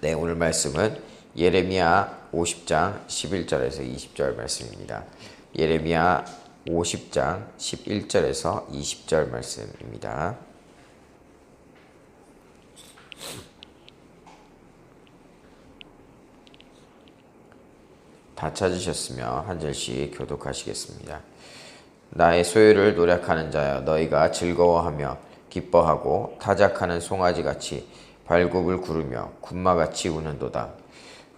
네, 오늘 말씀은 예레미야 50장 11절에서 20절 말씀입니다. 예레미야 50장 11절에서 20절 말씀입니다. 다 찾으셨으며 한 절씩 교독하시겠습니다. 나의 소유를 노력하는 자여 너희가 즐거워하며 기뻐하고 타작하는 송아지 같이 발굽을 구르며 군마같이 우는도다.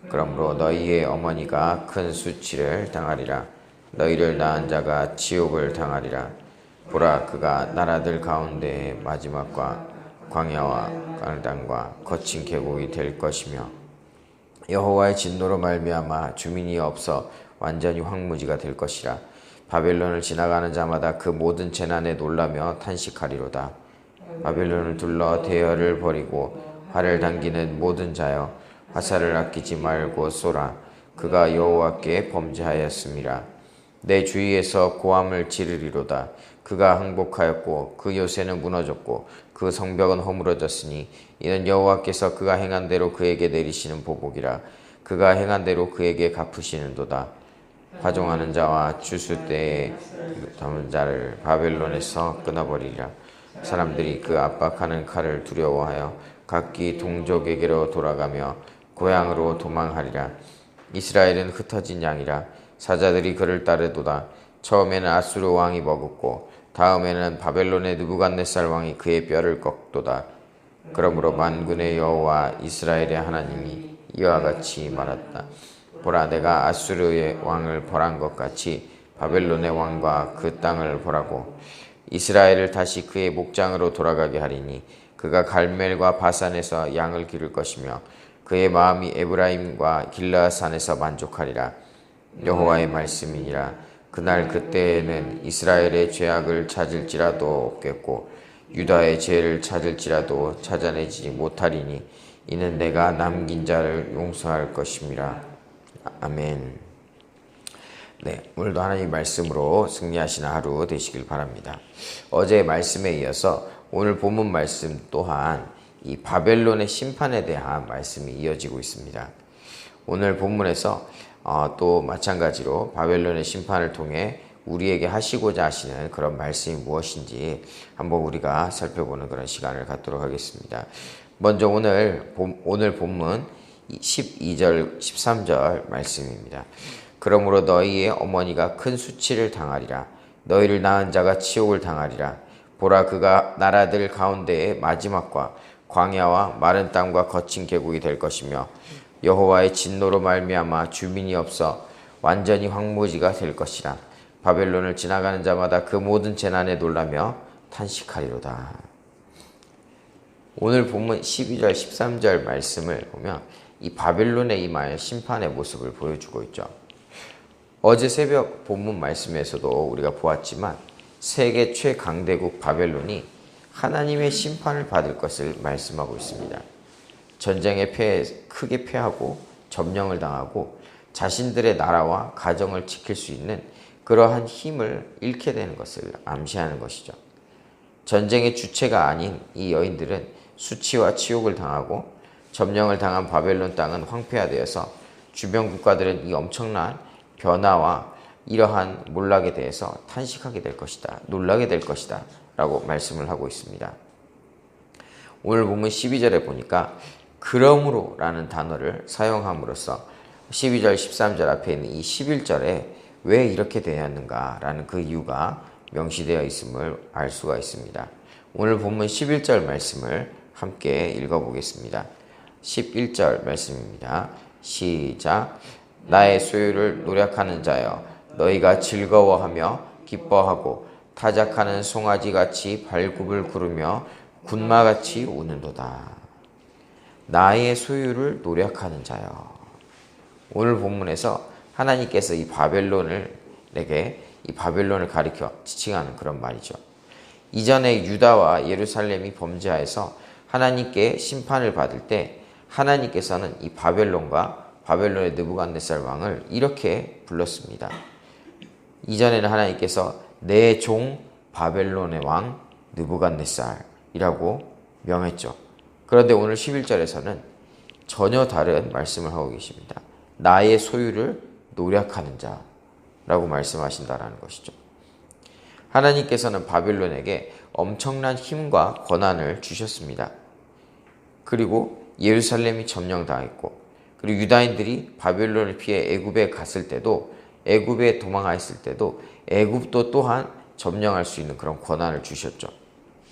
그러므로 너희의 어머니가 큰 수치를 당하리라. 너희를 낳은 자가 지옥을 당하리라. 보라 그가 나라들 가운데의 마지막과 광야와 강당과 거친 계곡이 될 것이며 여호와의 진노로 말미암아 주민이 없어 완전히 황무지가 될 것이라. 바벨론을 지나가는 자마다 그 모든 재난에 놀라며 탄식하리로다. 바벨론을 둘러 대열을 벌이고 활을 당기는 모든 자여 화살을 아끼지 말고 쏘라. 그가 여호와께 범죄하였음이라. 내 주위에서 고함을 지르리로다. 그가 항복하였고 그 요새는 무너졌고 그 성벽은 허물어졌으니 이는 여호와께서 그가 행한 대로 그에게 내리시는 보복이라. 그가 행한 대로 그에게 갚으시는도다. 파종하는 자와 주수 때에 담은 자를 바벨론에서 끊어버리리라. 사람들이 그 압박하는 칼을 두려워하여 각기 동족에게로 돌아가며 고향으로 도망하리라. 이스라엘은 흩어진 양이라 사자들이 그를 따르도다. 처음에는 아수르 왕이 먹었고 다음에는 바벨론의 느부갓네살 왕이 그의 뼈를 꺾도다. 그러므로 만군의 여호와 이스라엘의 하나님이 이와 같이 말했다. 보라 내가 아수르의 왕을 벌한 것 같이 바벨론의 왕과 그 땅을 벌하고 이스라엘을 다시 그의 목장으로 돌아가게 하리니 그가 갈멜과 바산에서 양을 기를 것이며 그의 마음이 에브라임과 길라산에서 만족하리라 여호와의 말씀이니라 그날 그때에는 이스라엘의 죄악을 찾을지라도 없겠고 유다의 죄를 찾을지라도 찾아내지 못하리니 이는 내가 남긴 자를 용서할 것임이라 아멘. 네, 오늘도 하나님 말씀으로 승리하시는 하루 되시길 바랍니다. 어제 말씀에 이어서 오늘 본문 말씀 또한 이 바벨론의 심판에 대한 말씀이 이어지고 있습니다. 오늘 본문에서 어, 또 마찬가지로 바벨론의 심판을 통해 우리에게 하시고자 하시는 그런 말씀이 무엇인지 한번 우리가 살펴보는 그런 시간을 갖도록 하겠습니다. 먼저 오늘 오늘 본문 12절 13절 말씀입니다. 그러므로 너희의 어머니가 큰 수치를 당하리라 너희를 낳은 자가 치욕을 당하리라 보라 그가 나라들 가운데의 마지막과 광야와 마른 땅과 거친 계곡이 될 것이며 여호와의 진노로 말미암아 주민이 없어 완전히 황무지가 될 것이라 바벨론을 지나가는 자마다 그 모든 재난에 놀라며 탄식하리로다. 오늘 본문 12절 13절 말씀을 보면 이 바벨론에 임하여 심판의 모습을 보여주고 있죠. 어제 새벽 본문 말씀에서도 우리가 보았지만 세계 최강대국 바벨론이 하나님의 심판을 받을 것을 말씀하고 있습니다. 전쟁에 패 크게 패하고 점령을 당하고 자신들의 나라와 가정을 지킬 수 있는 그러한 힘을 잃게 되는 것을 암시하는 것이죠. 전쟁의 주체가 아닌 이 여인들은 수치와 치욕을 당하고 점령을 당한 바벨론 땅은 황폐화되어서 주변 국가들은 이 엄청난 변화와 이러한 몰락에 대해서 탄식하게 될 것이다. 놀라게 될 것이다. 라고 말씀을 하고 있습니다. 오늘 보면 12절에 보니까 그러므로 라는 단어를 사용함으로써 12절, 13절 앞에 있는 이 11절에 왜 이렇게 되었는가 라는 그 이유가 명시되어 있음을 알 수가 있습니다. 오늘 본문 11절 말씀을 함께 읽어보겠습니다. 11절 말씀입니다. 시작. 나의 소유를 노력하는 자여 너희가 즐거워하며 기뻐하고 타작하는 송아지 같이 발굽을 구르며 군마 같이 우는도다. 나의 소유를 노력하는 자여. 오늘 본문에서 하나님께서 이 바벨론을 내게 이 바벨론을 가리켜 지칭하는 그런 말이죠. 이전에 유다와 예루살렘이 범죄하여서 하나님께 심판을 받을 때 하나님께서는 이 바벨론과 바벨론의 느부갓네살 왕을 이렇게 불렀습니다. 이전에는 하나님께서 내 종 바벨론의 왕 느부갓네살이라고 명했죠. 그런데 오늘 11절에서는 전혀 다른 말씀을 하고 계십니다. 나의 소유를 노력하는 자라고 말씀하신다라는 것이죠. 하나님께서는 바빌론에게 엄청난 힘과 권한을 주셨습니다. 그리고 예루살렘이 점령당했고 그리고 유다인들이 바빌론을 피해 애굽에 갔을 때도 애굽에 도망하였을 때도 애굽도 또한 점령할 수 있는 그런 권한을 주셨죠.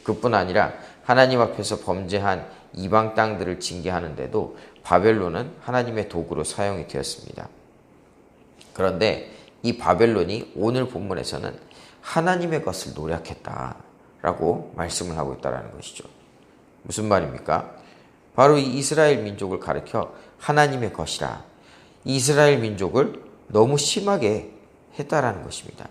그뿐 아니라 하나님 앞에서 범죄한 이방 땅들을 징계하는데도 바벨론은 하나님의 도구로 사용이 되었습니다. 그런데 이 바벨론이 오늘 본문에서는 하나님의 것을 노력했다라고 말씀을 하고 있다는 것이죠. 무슨 말입니까? 바로 이 이스라엘 민족을 가리켜 하나님의 것이라 이스라엘 민족을 너무 심하게 했다라는 것입니다.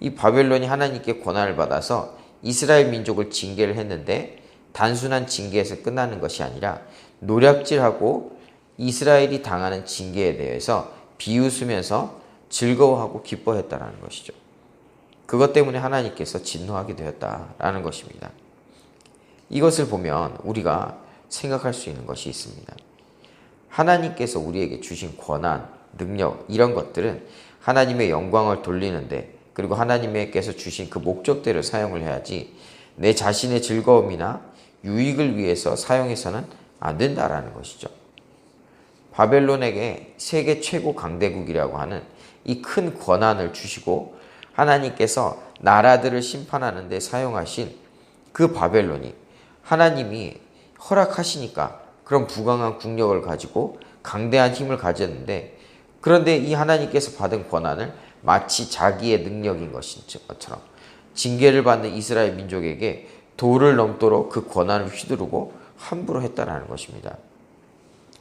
이 바벨론이 하나님께 권한을 받아서 이스라엘 민족을 징계를 했는데 단순한 징계에서 끝나는 것이 아니라 노략질하고 이스라엘이 당하는 징계에 대해서 비웃으면서 즐거워하고 기뻐했다라는 것이죠. 그것 때문에 하나님께서 진노하게 되었다라는 것입니다. 이것을 보면 우리가 생각할 수 있는 것이 있습니다. 하나님께서 우리에게 주신 권한, 능력, 이런 것들은 하나님의 영광을 돌리는데 그리고 하나님께서 주신 그 목적대로 사용을 해야지 내 자신의 즐거움이나 유익을 위해서 사용해서는 안 된다라는 것이죠. 바벨론에게 세계 최고 강대국이라고 하는 이 큰 권한을 주시고 하나님께서 나라들을 심판하는 데 사용하신 그 바벨론이 하나님이 허락하시니까 그런 부강한 국력을 가지고 강대한 힘을 가졌는데 그런데 이 하나님께서 받은 권한을 마치 자기의 능력인 것처럼 징계를 받는 이스라엘 민족에게 도를 넘도록 그 권한을 휘두르고 함부로 했다라는 것입니다.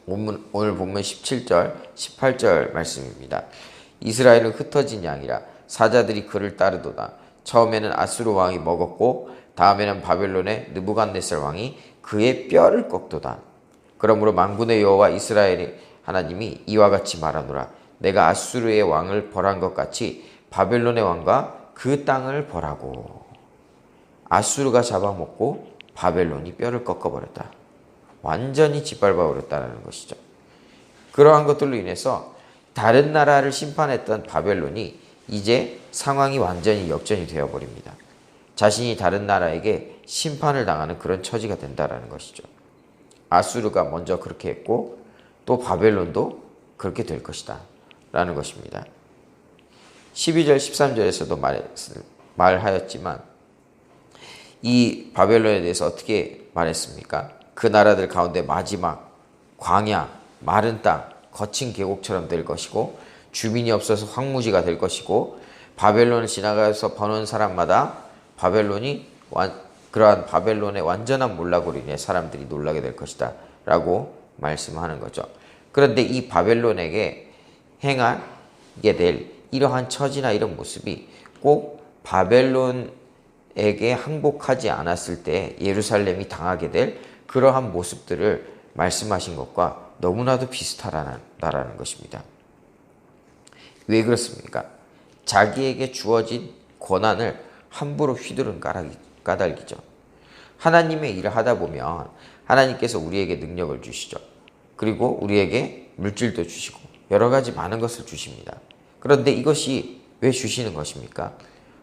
오늘 본문 17절, 18절 말씀입니다. 이스라엘은 흩어진 양이라 사자들이 그를 따르도다. 처음에는 아수르 왕이 먹었고 다음에는 바벨론의 느부갓네살 왕이 그의 뼈를 꺾도다. 그러므로 만군의 여호와 이스라엘의 하나님이 이와 같이 말하노라. 내가 아수르의 왕을 벌한 것 같이 바벨론의 왕과 그 땅을 벌하고 아수르가 잡아먹고 바벨론이 뼈를 꺾어버렸다. 완전히 짓밟아버렸다는 것이죠. 그러한 것들로 인해서 다른 나라를 심판했던 바벨론이 이제 상황이 완전히 역전이 되어버립니다. 자신이 다른 나라에게 심판을 당하는 그런 처지가 된다는 것이죠. 아수르가 먼저 그렇게 했고 또 바벨론도 그렇게 될 것이다. 라는 것입니다. 12절 13절에서도 말하였지만 이 바벨론에 대해서 어떻게 말했습니까? 그 나라들 가운데 마지막 광야, 마른 땅, 거친 계곡처럼 될 것이고 주민이 없어서 황무지가 될 것이고 바벨론을 지나가서 버는 사람마다 바벨론이 완, 그러한 바벨론의 완전한 몰락으로 인해 사람들이 놀라게 될 것이다 라고 말씀하는 거죠. 그런데 이 바벨론에게 행하게 될 이러한 처지나 이런 모습이 꼭 바벨론에게 항복하지 않았을 때 예루살렘이 당하게 될 그러한 모습들을 말씀하신 것과 너무나도 비슷하다는 것입니다. 왜 그렇습니까? 자기에게 주어진 권한을 함부로 휘두른 까닭이죠. 하나님의 일을 하다 보면 하나님께서 우리에게 능력을 주시죠. 그리고 우리에게 물질도 주시고 여러 가지 많은 것을 주십니다. 그런데 이것이 왜 주시는 것입니까?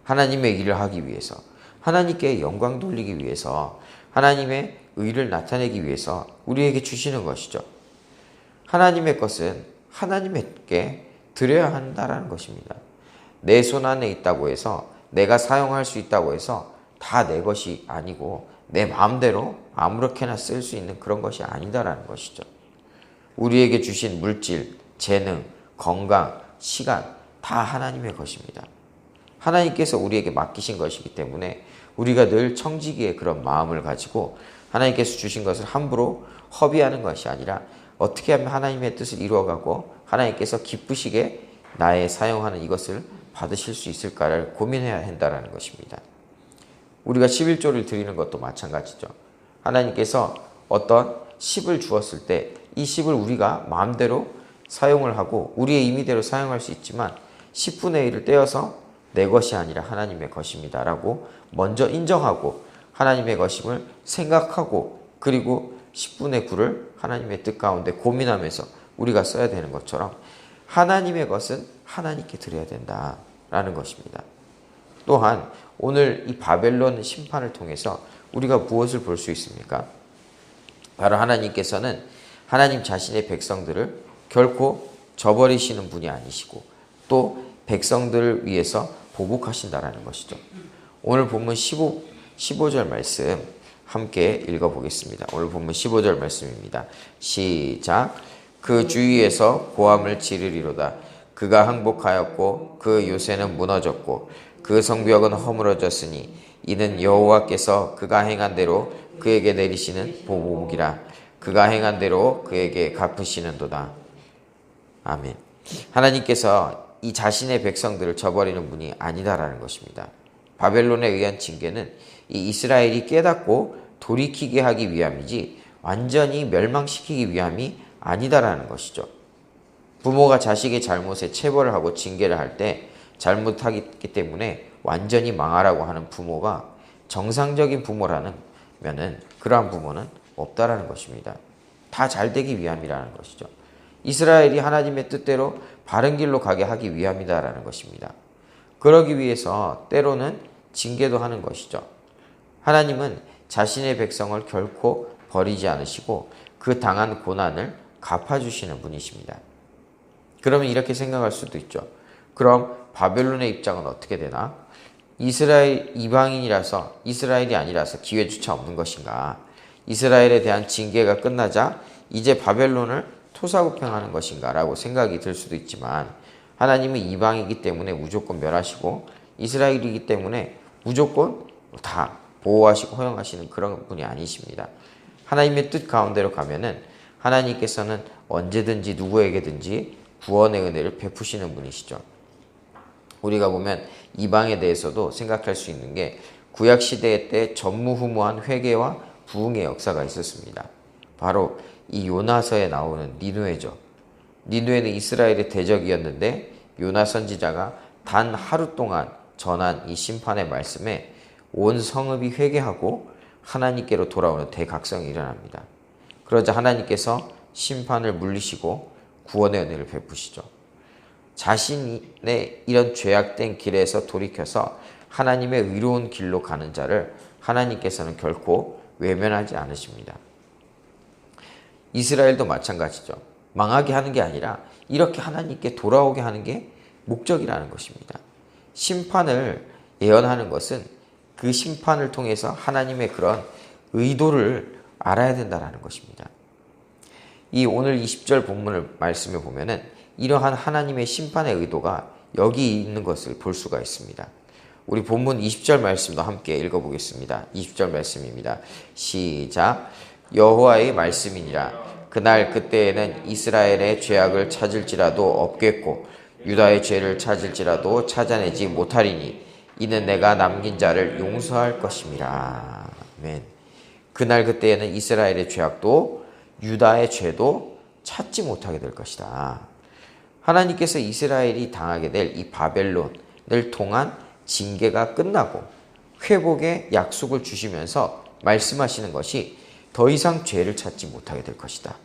하나님의 일을 하기 위해서, 하나님께 영광 돌리기 위해서, 하나님의 의를 나타내기 위해서 우리에게 주시는 것이죠. 하나님의 것은 하나님께 드려야 한다라는 것입니다. 내 손 안에 있다고 해서 내가 사용할 수 있다고 해서 다 내 것이 아니고 내 마음대로 아무렇게나 쓸 수 있는 그런 것이 아니다라는 것이죠. 우리에게 주신 물질, 재능, 건강, 시간 다 하나님의 것입니다. 하나님께서 우리에게 맡기신 것이기 때문에 우리가 늘 청지기의 그런 마음을 가지고 하나님께서 주신 것을 함부로 허비하는 것이 아니라 어떻게 하면 하나님의 뜻을 이루어가고 하나님께서 기쁘시게 나의 사용하는 이것을 받으실 수 있을까를 고민해야 한다는 것입니다. 우리가 11조를 드리는 것도 마찬가지죠. 하나님께서 어떤 10을 주었을 때 이 10을 우리가 마음대로 사용을 하고 우리의 임의대로 사용할 수 있지만 10분의 1을 떼어서 내 것이 아니라 하나님의 것입니다. 라고 먼저 인정하고 하나님의 것임을 생각하고 그리고 10분의 9를 하나님의 뜻 가운데 고민하면서 우리가 써야 되는 것처럼 하나님의 것은 하나님께 드려야 된다라는 것입니다. 또한 오늘 이 바벨론 심판을 통해서 우리가 무엇을 볼 수 있습니까? 바로 하나님께서는 하나님 자신의 백성들을 결코 저버리시는 분이 아니시고 또 백성들을 위해서 보복하신다라는 것이죠. 오늘 본문 15, 15절 말씀 함께 읽어보겠습니다. 오늘 본문 15절 말씀입니다. 시작. 그 주위에서 고함을 지르리로다. 그가 항복하였고 그 요새는 무너졌고 그 성벽은 허물어졌으니 이는 여호와께서 그가 행한 대로 그에게 내리시는 보복이라 그가 행한 대로 그에게 갚으시는도다. 아멘. 하나님께서 이 자신의 백성들을 저버리는 분이 아니다라는 것입니다. 바벨론에 의한 징계는 이 이스라엘이 깨닫고 돌이키게 하기 위함이지 완전히 멸망시키기 위함이 아니다라는 것이죠. 부모가 자식의 잘못에 체벌을 하고 징계를 할 때 잘못하기 때문에 완전히 망하라고 하는 부모가 정상적인 부모라는 면은 그러한 부모는 없다라는 것입니다. 다 잘 되기 위함이라는 것이죠. 이스라엘이 하나님의 뜻대로 바른 길로 가게 하기 위함이다라는 것입니다. 그러기 위해서 때로는 징계도 하는 것이죠. 하나님은 자신의 백성을 결코 버리지 않으시고 그 당한 고난을 갚아주시는 분이십니다. 그러면 이렇게 생각할 수도 있죠. 그럼 바벨론의 입장은 어떻게 되나? 이스라엘 이방인이라서 이스라엘이 아니라서 기회조차 없는 것인가? 이스라엘에 대한 징계가 끝나자 이제 바벨론을 토사구팽하는 것인가라고 생각이 들 수도 있지만 하나님은 이방이기 때문에 무조건 멸하시고 이스라엘이기 때문에 무조건 다 보호하시고 허용하시는 그런 분이 아니십니다. 하나님의 뜻 가운데로 가면은 하나님께서는 언제든지 누구에게든지 구원의 은혜를 베푸시는 분이시죠. 우리가 보면 이방에 대해서도 생각할 수 있는 게 구약 시대 때 전무후무한 회개와 부흥의 역사가 있었습니다. 바로 이 요나서에 나오는 니누에죠. 니누에는 이스라엘의 대적이었는데 요나 선지자가 단 하루 동안 전한 이 심판의 말씀에 온 성읍이 회개하고 하나님께로 돌아오는 대각성이 일어납니다. 그러자 하나님께서 심판을 물리시고 구원의 은혜를 베푸시죠. 자신의 이런 죄악된 길에서 돌이켜서 하나님의 의로운 길로 가는 자를 하나님께서는 결코 외면하지 않으십니다. 이스라엘도 마찬가지죠. 망하게 하는 게 아니라 이렇게 하나님께 돌아오게 하는 게 목적이라는 것입니다. 심판을 예언하는 것은 그 심판을 통해서 하나님의 그런 의도를 알아야 된다는 것입니다. 이 오늘 20절 본문을 말씀해 보면은 이러한 하나님의 심판의 의도가 여기 있는 것을 볼 수가 있습니다. 우리 본문 20절 말씀도 함께 읽어보겠습니다. 20절 말씀입니다. 시작. 여호와의 말씀이니라. 그날 그때에는 이스라엘의 죄악을 찾을지라도 없겠고 유다의 죄를 찾을지라도 찾아내지 못하리니 이는 내가 남긴 자를 용서할 것임이라. 아멘. 그날 그때에는 이스라엘의 죄악도 유다의 죄도 찾지 못하게 될 것이다. 하나님께서 이스라엘이 당하게 될 이 바벨론을 통한 징계가 끝나고 회복의 약속을 주시면서 말씀하시는 것이 더 이상 죄를 찾지 못하게 될 것이다.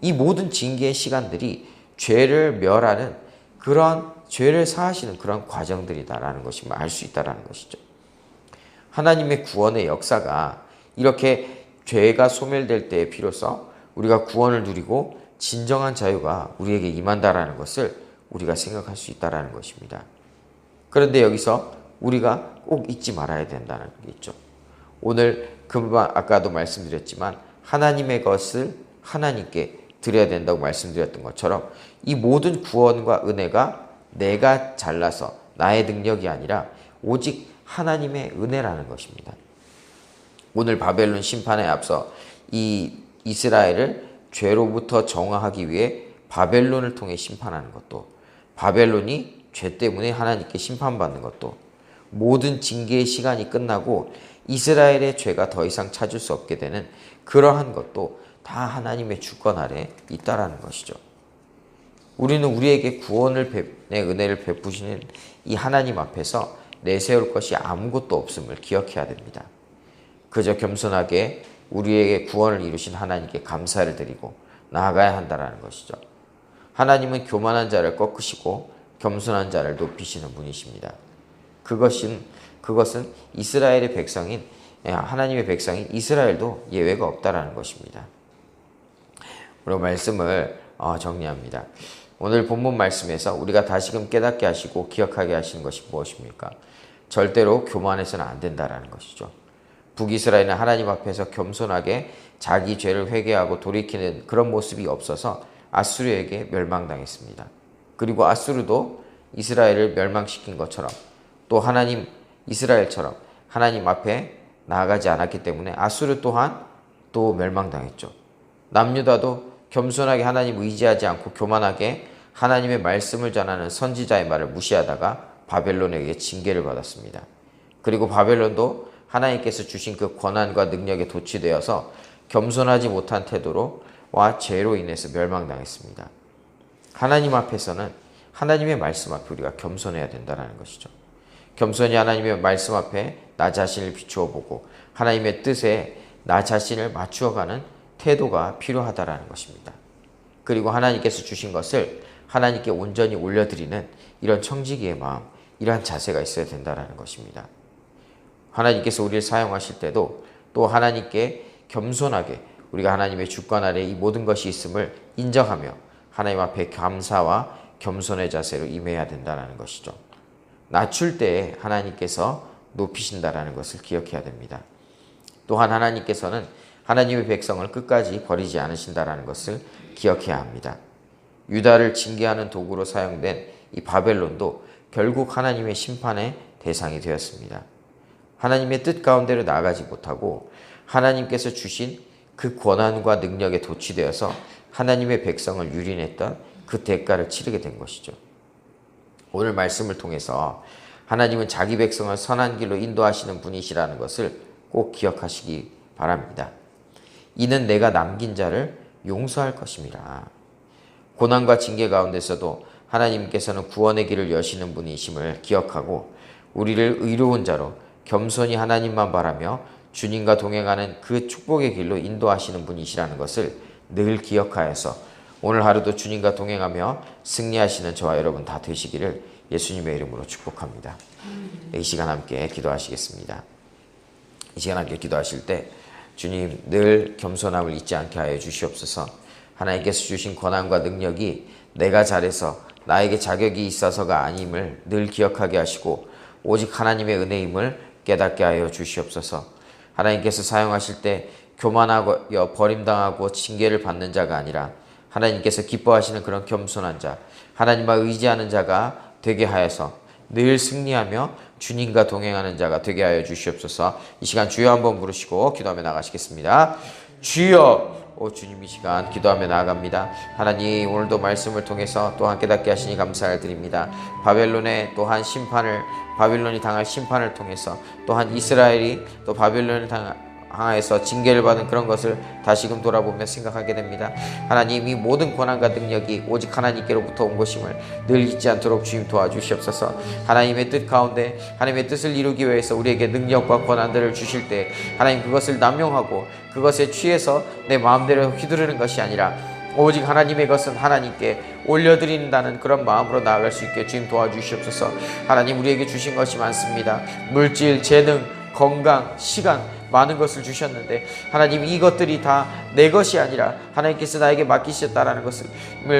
이 모든 징계의 시간들이 죄를 멸하는 그런 죄를 사하시는 그런 과정들이다라는 것이 알 수 있다라는 것이죠. 하나님의 구원의 역사가 이렇게 죄가 소멸될 때에 비로소 우리가 구원을 누리고 진정한 자유가 우리에게 임한다라는 것을 우리가 생각할 수 있다라는 것입니다. 그런데 여기서 우리가 꼭 잊지 말아야 된다는 게 있죠. 오늘 금방 아까도 말씀드렸지만 하나님의 것을 하나님께 드려야 된다고 말씀드렸던 것처럼 이 모든 구원과 은혜가 내가 잘나서 나의 능력이 아니라 오직 하나님의 은혜라는 것입니다. 오늘 바벨론 심판에 앞서 이 이스라엘을 죄로부터 정화하기 위해 바벨론을 통해 심판하는 것도 바벨론이 죄 때문에 하나님께 심판받는 것도 모든 징계의 시간이 끝나고 이스라엘의 죄가 더 이상 찾을 수 없게 되는 그러한 것도 다 하나님의 주권 아래 있다라는 것이죠. 우리는 우리에게 구원을 내 은혜를 베푸시는 이 하나님 앞에서 내세울 것이 아무것도 없음을 기억해야 됩니다. 그저 겸손하게 우리에게 구원을 이루신 하나님께 감사를 드리고 나아가야 한다라는 것이죠. 하나님은 교만한 자를 꺾으시고 겸손한 자를 높이시는 분이십니다. 그것은 그것은 이스라엘의 백성인 예, 하나님의 백성인 이스라엘도 예외가 없다라는 것입니다. 그리고 말씀을 어, 정리합니다. 오늘 본문 말씀에서 우리가 다시금 깨닫게 하시고 기억하게 하시는 것이 무엇입니까? 절대로 교만해서는 안 된다라는 것이죠. 북이스라엘은 하나님 앞에서 겸손하게 자기 죄를 회개하고 돌이키는 그런 모습이 없어서 아수르에게 멸망당했습니다. 그리고 아수르도 이스라엘을 멸망시킨 것처럼 또 하나님 이스라엘처럼 하나님 앞에 나아가지 않았기 때문에 아수르 또한 또 멸망당했죠. 남유다도 겸손하게 하나님 의지하지 않고 교만하게 하나님의 말씀을 전하는 선지자의 말을 무시하다가 바벨론에게 징계를 받았습니다. 그리고 바벨론도 하나님께서 주신 그 권한과 능력에 도취되어서 겸손하지 못한 태도로 와 죄로 인해서 멸망당했습니다. 하나님 앞에서는 하나님의 말씀 앞에 우리가 겸손해야 된다는 것이죠. 겸손히 하나님의 말씀 앞에 나 자신을 비추어 보고 하나님의 뜻에 나 자신을 맞추어가는 태도가 필요하다라는 것입니다. 그리고 하나님께서 주신 것을 하나님께 온전히 올려드리는 이런 청지기의 마음, 이러한 자세가 있어야 된다라는 것입니다. 하나님께서 우리를 사용하실 때도 또 하나님께 겸손하게 우리가 하나님의 주권 아래 이 모든 것이 있음을 인정하며 하나님 앞에 감사와 겸손의 자세로 임해야 된다는 것이죠. 낮출 때에 하나님께서 높이신다라는 것을 기억해야 됩니다. 또한 하나님께서는 하나님의 백성을 끝까지 버리지 않으신다라는 것을 기억해야 합니다. 유다를 징계하는 도구로 사용된 이 바벨론도 결국 하나님의 심판의 대상이 되었습니다. 하나님의 뜻 가운데로 나아가지 못하고 하나님께서 주신 그 권한과 능력에 도취되어서 하나님의 백성을 유린했던 그 대가를 치르게 된 것이죠. 오늘 말씀을 통해서 하나님은 자기 백성을 선한 길로 인도하시는 분이시라는 것을 꼭 기억하시기 바랍니다. 이는 내가 남긴 자를 용서할 것입니다. 고난과 징계 가운데서도 하나님께서는 구원의 길을 여시는 분이심을 기억하고 우리를 의로운 자로 겸손히 하나님만 바라며 주님과 동행하는 그 축복의 길로 인도하시는 분이시라는 것을 늘 기억하여서 오늘 하루도 주님과 동행하며 승리하시는 저와 여러분 다 되시기를 예수님의 이름으로 축복합니다. 이 시간 함께 기도하시겠습니다. 이 시간 함께 기도하실 때 주님 늘 겸손함을 잊지 않게 하여 주시옵소서. 하나님께서 주신 권한과 능력이 내가 잘해서 나에게 자격이 있어서가 아님을 늘 기억하게 하시고 오직 하나님의 은혜임을 깨닫게 하여 주시옵소서. 하나님께서 사용하실 때 교만하고 버림당하고 징계를 받는 자가 아니라 하나님께서 기뻐하시는 그런 겸손한 자, 하나님만 의지하는 자가 되게 하여서 늘 승리하며 주님과 동행하는 자가 되게 하여 주시옵소서. 이 시간 주여 한번 부르시고 기도하며 나가시겠습니다. 주여 오 주님 이 시간 기도하며 나아갑니다. 하나님 오늘도 말씀을 통해서 또한 깨닫게 하시니 감사를 드립니다. 바벨론의 또한 심판을 바빌론이 당할 심판을 통해서 또한 이스라엘이 또 바빌론을 당 항해서 징계를 받은 그런 것을 다시금 돌아보며 생각하게 됩니다. 하나님 이 모든 권한과 능력이 오직 하나님께로부터 온 것임을 늘 잊지 않도록 주님 도와주시옵소서. 하나님의 뜻 가운데 하나님의 뜻을 이루기 위해서 우리에게 능력과 권한들을 주실 때 하나님 그것을 남용하고 그것에 취해서 내 마음대로 휘두르는 것이 아니라 오직 하나님의 것은 하나님께 올려드린다는 그런 마음으로 나아갈 수 있게 주님 도와주시옵소서. 하나님 우리에게 주신 것이 많습니다. 물질, 재능, 건강, 시간 많은 것을 주셨는데 하나님 이것들이 다 내 것이 아니라 하나님께서 나에게 맡기셨다라는 것을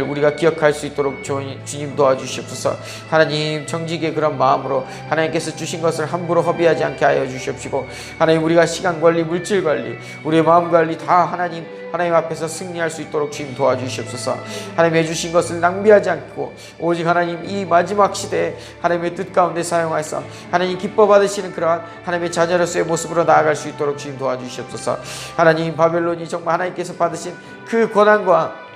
우리가 기억할 수 있도록 주님 도와주시옵소서. 하나님 정직의 그런 마음으로 하나님께서 주신 것을 함부로 허비하지 않게 하여 주시옵시고 하나님 우리가 시간 관리 물질 관리 우리의 마음 관리 다 하나님 하나님 앞에서 승리할 수 있도록 주님 도와주시옵소서. 하나님 해주신 것을 낭비하지 않고 오직 하나님 이 마지막 시대에 하나님의 뜻 가운데 사용하여서 하나님 기뻐 받으시는 그러한 하나님의 자녀로서의 모습으로 나아갈 수 있도록 주님 도와주시옵소서. 하나님 바벨론이 정말 하나님께서 받으신 그 권한과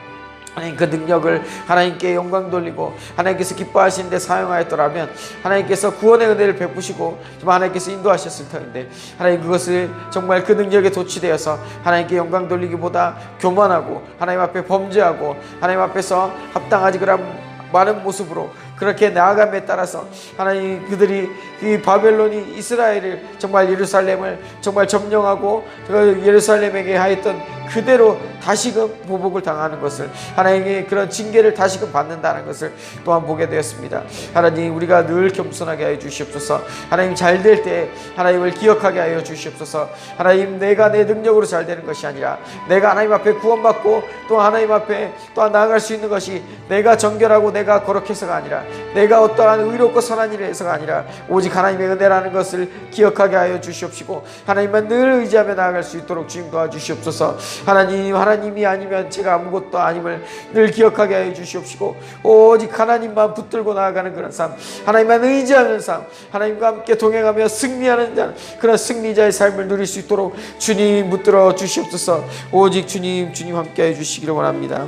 하나님 그 능력을 하나님께 영광 돌리고 하나님께서 기뻐하시는 데 사용하였더라면 하나님께서 구원의 은혜를 베푸시고 정말 하나님께서 인도하셨을 터인데 하나님 그것을 정말 그 능력에 도취되어서 하나님께 영광 돌리기보다 교만하고 하나님 앞에 범죄하고 하나님 앞에서 합당하지 그런 많은 모습으로 그렇게 나아감에 따라서 하나님 그들이 이 바벨론이 이스라엘을 정말 예루살렘을 정말 점령하고 그 예루살렘에게 하였던 그대로 다시금 보복을 당하는 것을 하나님의 그런 징계를 다시금 받는다는 것을 또한 보게 되었습니다. 하나님 우리가 늘 겸손하게 하여 주시옵소서. 하나님 잘 될 때 하나님을 기억하게 하여 주시옵소서. 하나님 내가 내 능력으로 잘 되는 것이 아니라 내가 하나님 앞에 구원받고 또 하나님 앞에 또한 나아갈 수 있는 것이 내가 정결하고 내가 거룩해서가 아니라 내가 어떠한 의롭고 선한 일을 해서가 아니라 오직 하나님의 은혜라는 것을 기억하게 하여 주시옵시고 하나님만 늘 의지하며 나아갈 수 있도록 주님 도와주시옵소서. 하나님 하나님이 아니면 제가 아무것도 아님을 늘 기억하게 하여 주시옵시고 오직 하나님만 붙들고 나아가는 그런 삶 하나님만 의지하는 삶 하나님과 함께 동행하며 승리하는 자 그런 승리자의 삶을 누릴 수 있도록 주님 붙들어 주시옵소서. 오직 주님 주님 함께 해 주시기를 원합니다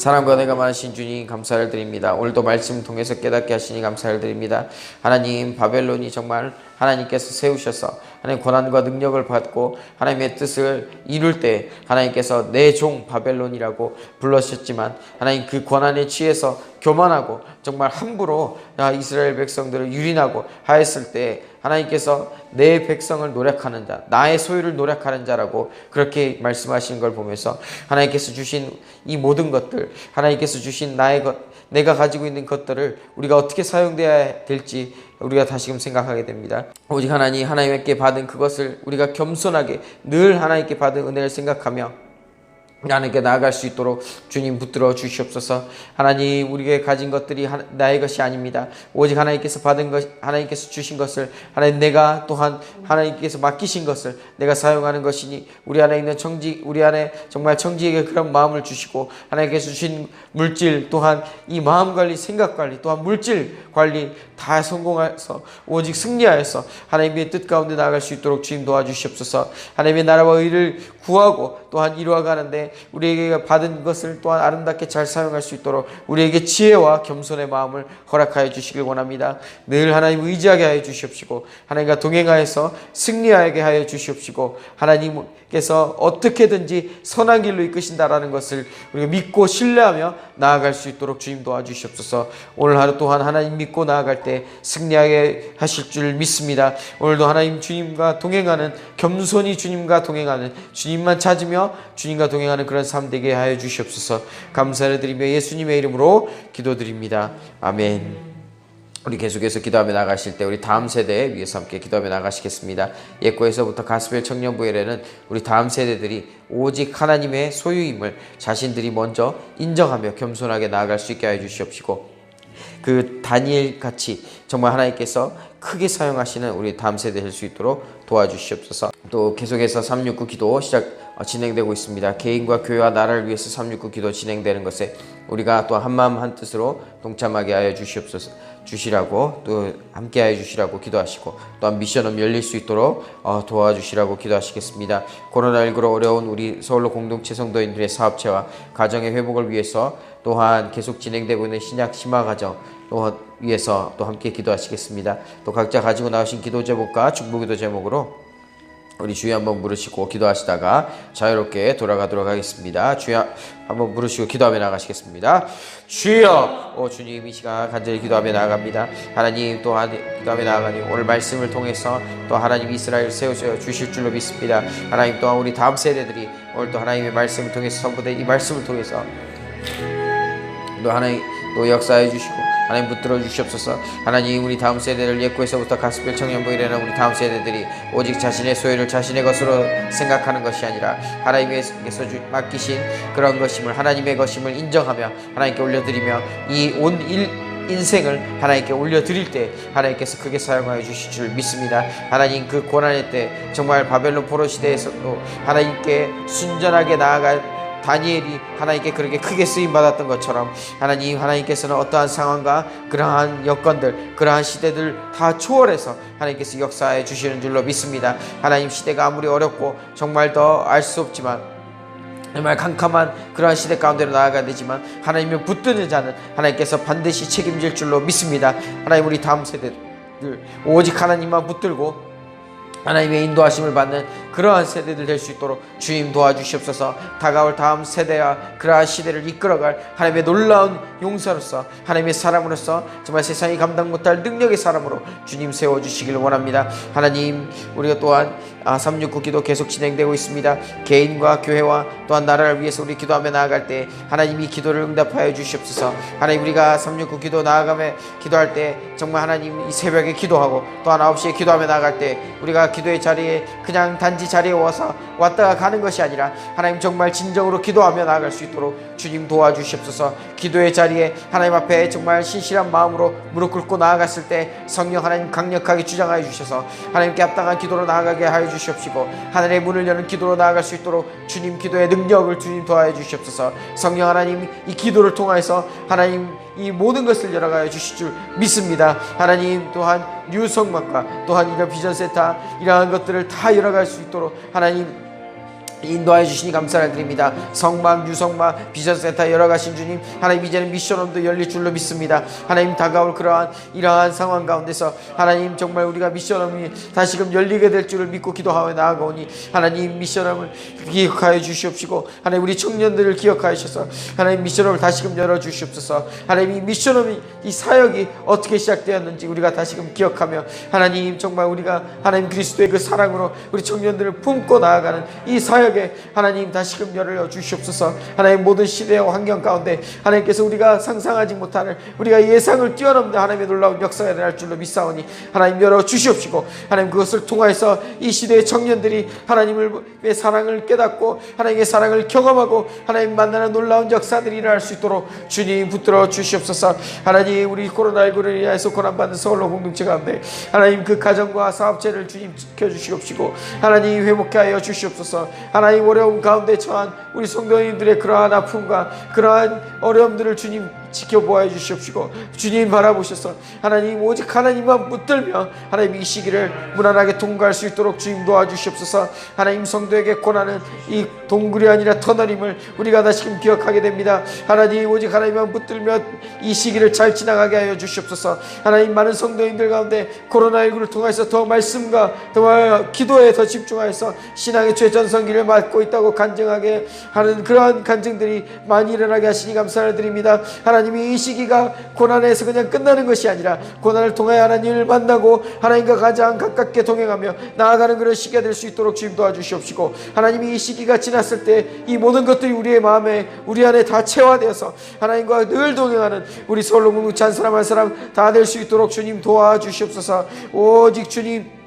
사랑과 내가 많으신 주님 감사를 드립니다. 오늘도 말씀 통해서 깨닫게 하시니 감사를 드립니다. 하나님 바벨론이 정말 하나님께서 세우셔서 하나님 권한과 능력을 받고 하나님의 뜻을 이룰 때 하나님께서 내 종 바벨론이라고 불러셨지만 하나님 그 권한에 취해서 교만하고 정말 함부로 아, 이스라엘 백성들을 유린하고 하였을 때 하나님께서 내 백성을 노력하는 자, 나의 소유를 노력하는 자라고 그렇게 말씀하시는 걸 보면서 하나님께서 주신 이 모든 것들, 하나님께서 주신 나의 것, 내가 가지고 있는 것들을 우리가 어떻게 사용돼야 될지 우리가 다시금 생각하게 됩니다. 오직 하나님, 하나님께 받은 그것을 우리가 겸손하게 늘 하나님께 받은 은혜를 생각하며 하나님께 나아갈 수 있도록 주님 붙들어 주시옵소서. 하나님 우리에게 가진 것들이 하- 나의 것이 아닙니다. 오직 하나님께서 받은 것, 하나님께서 주신 것을 하나님 내가 또한 하나님께서 맡기신 것을 내가 사용하는 것이니 우리 안에 있는 청지 우리 안에 정말 청지에게 그런 마음을 주시고 하나님께서 주신 물질 또한 이 마음 관리, 생각 관리 또한 물질 관리 다 성공해서 오직 승리하여서 하나님의 뜻 가운데 나아갈 수 있도록 주님 도와주시옵소서. 하나님의 나라와 의를 구하고 또한 이루어가는데 우리에게 받은 것을 또한 아름답게 잘 사용할 수 있도록 우리에게 지혜와 겸손의 마음을 허락하여 주시길 원합니다. 늘 하나님 의지하게 하여 주시옵시고 하나님과 동행하여서 승리하게 하여 주시옵시고 하나님께서 어떻게든지 선한 길로 이끄신다라는 것을 우리가 믿고 신뢰하며 나아갈 수 있도록 주님 도와주시옵소서. 오늘 하루 또한 하나님 믿고 나아갈 때 승리하게 하실 줄 믿습니다. 오늘도 하나님 주님과 동행하는 겸손히 주님과 동행하는 주님만 찾으며 주님과 동행하는 그런 삶 되게 하여 주시옵소서. 감사를 드리며 예수님의 이름으로 기도드립니다. 아멘. 우리 계속해서 기도하며 나가실 때 우리 다음 세대에 위해서 함께 기도하며 나가시겠습니다. 예고에서부터 가스펠 청년부에는 우리 다음 세대들이 오직 하나님의 소유임을 자신들이 먼저 인정하며 겸손하게 나아갈 수 있게 하여 주시옵시고 그 다니엘 같이 정말 하나님께서 크게 사용하시는 우리 다음 세대 될 수 있도록 도와주시옵소서. 또 계속해서 369 기도 시작 어, 진행되고 있습니다. 개인과 교회와 나라를 위해서 369 기도 진행되는 것에 우리가 또 한마음 한뜻으로 동참하게 하여 주시옵소서. 주시라고 또 함께하여 주시라고 기도하시고 또한 미션업 열릴 수 있도록 어, 도와주시라고 기도하시겠습니다. 코로나19로 어려운 우리 서울로 공동체 성도인들의 사업체와 가정의 회복을 위해서 또한 계속 진행되고 있는 신약 심화 과정 또 위해서 또 함께 기도하시겠습니다. 또 각자 가지고 나오신 기도 제목과 중보기도 제목으로 우리 주여 한번 부르시고 기도하시다가 자유롭게 돌아가도록 하겠습니다. 주여 한번 부르시고 기도하며 나가시겠습니다. 주여, 오 주님 이 시간 간절히 기도하며 나아갑니다. 하나님 또 한- 기도하며 나아가니 오늘 말씀을 통해서 또 하나님 이스라엘 세우셔 주실 줄로 믿습니다. 하나님 또한 우리 다음 세대들이 오늘 또 하나님의 말씀을 통해서 선포된 이 말씀을 통해서 또 하나님 또 역사해 주시고 하나님 붙들어 주시옵소서 하나님 우리 다음 세대를 예고에서부터 가스펠 청년부 이르는 우리 다음 세대들이 오직 자신의 소유를 자신의 것으로 생각하는 것이 아니라 하나님께서 주- 맡기신 그런 것임을 하나님의 것임을 인정하며 하나님께 올려드리며 이온 일 인생을 하나님께 올려드릴 때 하나님께서 크게 사용하여 주실 줄 믿습니다. 하나님 그 고난의 때 정말 바벨론 포로 시대에서도 하나님께 순전하게 나아갈 다니엘이 하나님께 그렇게 크게 쓰임 받았던 것처럼 하나님 하나님께서는 어떠한 상황과 그러한 여건들 그러한 시대들 다 초월해서 하나님께서 역사해 주시는 줄로 믿습니다. 하나님 시대가 아무리 어렵고 정말 더 알 수 없지만 정말 캄캄한 그러한 시대 가운데로 나아가야 되지만 하나님을 붙드는 자는 하나님께서 반드시 책임질 줄로 믿습니다. 하나님 우리 다음 세대들 오직 하나님만 붙들고 하나님의 인도하심을 받는 그러한 세대들 될 수 있도록 주님 도와주시옵소서. 다가올 다음 세대와 그러한 시대를 이끌어갈 하나님의 놀라운 용사로서 하나님의 사람으로서 정말 세상이 감당 못할 능력의 사람으로 주님 세워주시길 원합니다. 하나님 우리가 또한 아, 369 기도 계속 진행되고 있습니다. 개인과 교회와 또한 나라를 위해서 우리 기도하며 나아갈 때 하나님이 기도를 응답하여 주시옵소서. 하나님 우리가 369 기도 나아가며 기도할 때 정말 하나님 이 새벽에 기도하고 또한 9시에 기도하며 나아갈 때 우리가 기도의 자리에 그냥 단지 자리에 와서 왔다가 가는 것이 아니라 하나님 정말 진정으로 기도하며 나아갈 수 있도록 주님 도와주시옵소서. 기도의 자리에 하나님 앞에 정말 신실한 마음으로 무릎 꿇고 나아갔을 때 성령 하나님 강력하게 주장하여 주셔서 하나님께 합당한 기도로 나아가게 하여 주시옵시고 하늘의 문을 여는 기도로 나아갈 수 있도록 주님 기도의 능력을 주님 도와여 주시옵소서. 성령 하나님 이 기도를 통하여서 하나님 이 모든 것을 열어가여 주실 줄 믿습니다. 하나님 또한 뉴성막과 또한 이런 비전센터 이러한 것들을 다 열어갈 수 있도록 하나님 인도하여 주시니 감사를 드립니다. 성막, 유성막, 비전센터 열어가신 주님, 하나님 이제는 미션홈도 열릴 줄로 믿습니다. 하나님 다가올 그러한 이러한 상황 가운데서 하나님 정말 우리가 미션홈이 다시금 열리게 될 줄을 믿고 기도하며 나아가오니 하나님 미션홈을 기억하여 주시옵시고 하나님 우리 청년들을 기억하여 주셔서 하나님 미션홈을 다시금 열어 주시옵소서. 하나님 이 미션홈이 이 사역이 어떻게 시작되었는지 우리가 다시금 기억하며 하나님 정말 우리가 하나님 그리스도의 그 사랑으로 우리 청년들을 품고 나아가는 이 사역 에 하나님 다시금 열어 주시옵소서. 하나님 모든 시대와 환경 가운데 하나님께서 우리가 상상하지 못하는 우리가 예상을 뛰어넘는 하나님의 놀라운 역사가 일어날 줄로 믿사오니 하나님 열어 주시옵시고 하나님 그것을 통하여서 이 시대의 청년들이 하나님의 사랑을 깨닫고 하나님의 사랑을 경험하고 하나님 만나는 놀라운 역사들이 일어날 수 있도록 주님 붙들어 주시옵소서. 하나님 우리 코로나19를 인하여서 고난받는 서울로 공동체 가운데 하나님 그 가정과 사업체를 주님 지켜주시옵시고 하나님 회복케 하여 주시옵소서. 하나님 어려움 가운데 처한 우리 성도님들의 그러한 아픔과 그러한 어려움들을 주님 지켜보아 주시옵시고 주님 바라보셔서 하나님 오직 하나님만 붙들며 하나님 이 시기를 무난하게 통과할 수 있도록 주님 도와주시옵소서. 하나님 성도에게 고난은 이 동굴이 아니라 터널임을 우리가 다시금 기억하게 됩니다. 하나님 오직 하나님만 붙들며 이 시기를 잘 지나가게 하여 주시옵소서. 하나님 많은 성도님들 가운데 코로나19를 통해서 더 말씀과 더 기도에 더 집중하여서 신앙의 최전성기를 맞고 있다고 간증하게 하는 그러한 간증들이 많이 일어나게 하시니 감사를 드립니다. 하나님 이 이 시기가 고난에서 그냥 끝나는 것이 아니라 고난을 통하여 하나님을 만나고 하나님과 가장 가깝게 동행하며 나아가는 그런 시기가 될 수 있도록 주님 도와주시옵시고 하나님이 이 시기가 지났을 때 이 모든 것들이 우리의 마음에 우리 안에 다 체화되어서 하나님과 늘 동행하는 우리 공동체 한 사람 한 사람 다 될 수 있도록 주님 도와주시옵소서. 오직 주님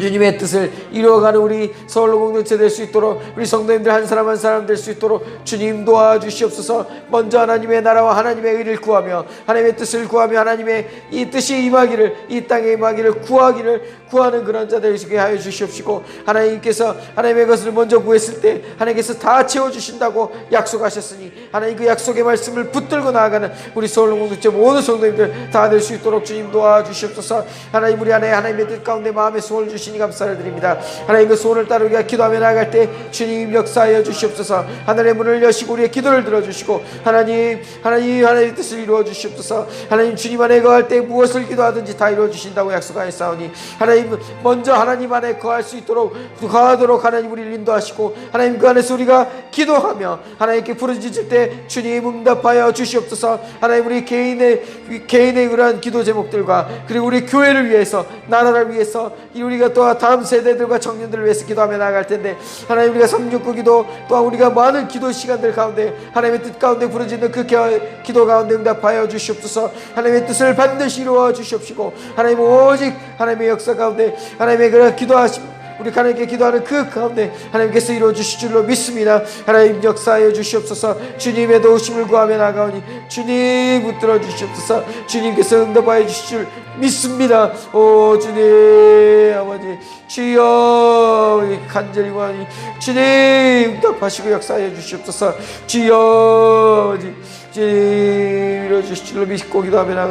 주님의 뜻을 이루어가는 우리 서울로 공동체 될 수 있도록 우리 성도님들 한 사람 한 사람 될 수 있도록 주님 도와주시옵소서. 먼저 하나님의 나라와 하나님의 의를 구하며 하나님의 뜻을 구하며 하나님의 이 뜻이 임하기를 이 땅에 임하기를 구하기를 구하는 그런 자 되게 하여 주시옵시고 하나님께서 하나님의 것을 먼저 구했을 때 하나님께서 다 채워주신다고 약속하셨으니 하나님 그 약속의 말씀을 붙들고 나아가는 우리 서울로 공동체 모든 성도님들 다 될 수 있도록 주님 도와주시옵소서. 하나님 우리 안에 하나님의 뜻 가운데 마음의 소원을 주시니 감사를 드립니다. 하나님 그 소원을 따라 우리가 기도하며 나아갈 때 주님 역사하여 주시옵소서. 하늘의 문을 여시고 우리의 기도를 들어주시고 하나님 하나님 하나님의 뜻을 이루어 주시옵소서. 하나님 주님 안에 거할 때 무엇을 기도하든지 다 이루어 주신다고 약속하였사오니 하나님 먼저 하나님 안에 거할 수 있도록 거하도록 하나님 우리를 인도하시고 하나님 그 안에서 우리가 기도하며 하나님께 부르짖을 때 주님 응답하여 주시옵소서. 하나님 우리 개인의 개인의 그러한 기도 제목들과 그리고 우리 교회를 위해서 나라를 위해서 이 우리가 또 다음 세대들과 청년들을 위해서 기도하며 나아갈 텐데 하나님 우리가 369 기도 또한 우리가 많은 기도 시간들 가운데 하나님의 뜻 가운데 부르짖는 그 겨- 기도 가운데 응답하여 주시옵소서. 하나님의 뜻을 반드시 이루어 주시옵시고 하나님 오직 하나님의 역사 가 운데 하나님의 그런 기도하심 우리 하나님께 기도하는 그 가운데 하나님께서 이루어 주실 줄로 믿습니다. 하나님 역사하여 주시옵소서. 주님의 도우심을 구하며 나가오니 주님 붙들어 주시옵소서. 주님께서 응답하여 주실 줄 믿습니다. 오 주님 아버지 주여 간절히 구하니 주님 응답하시고 역사하여 주시옵소서. 주여 주님 이루어 주실 줄로 믿고 기도하며 나가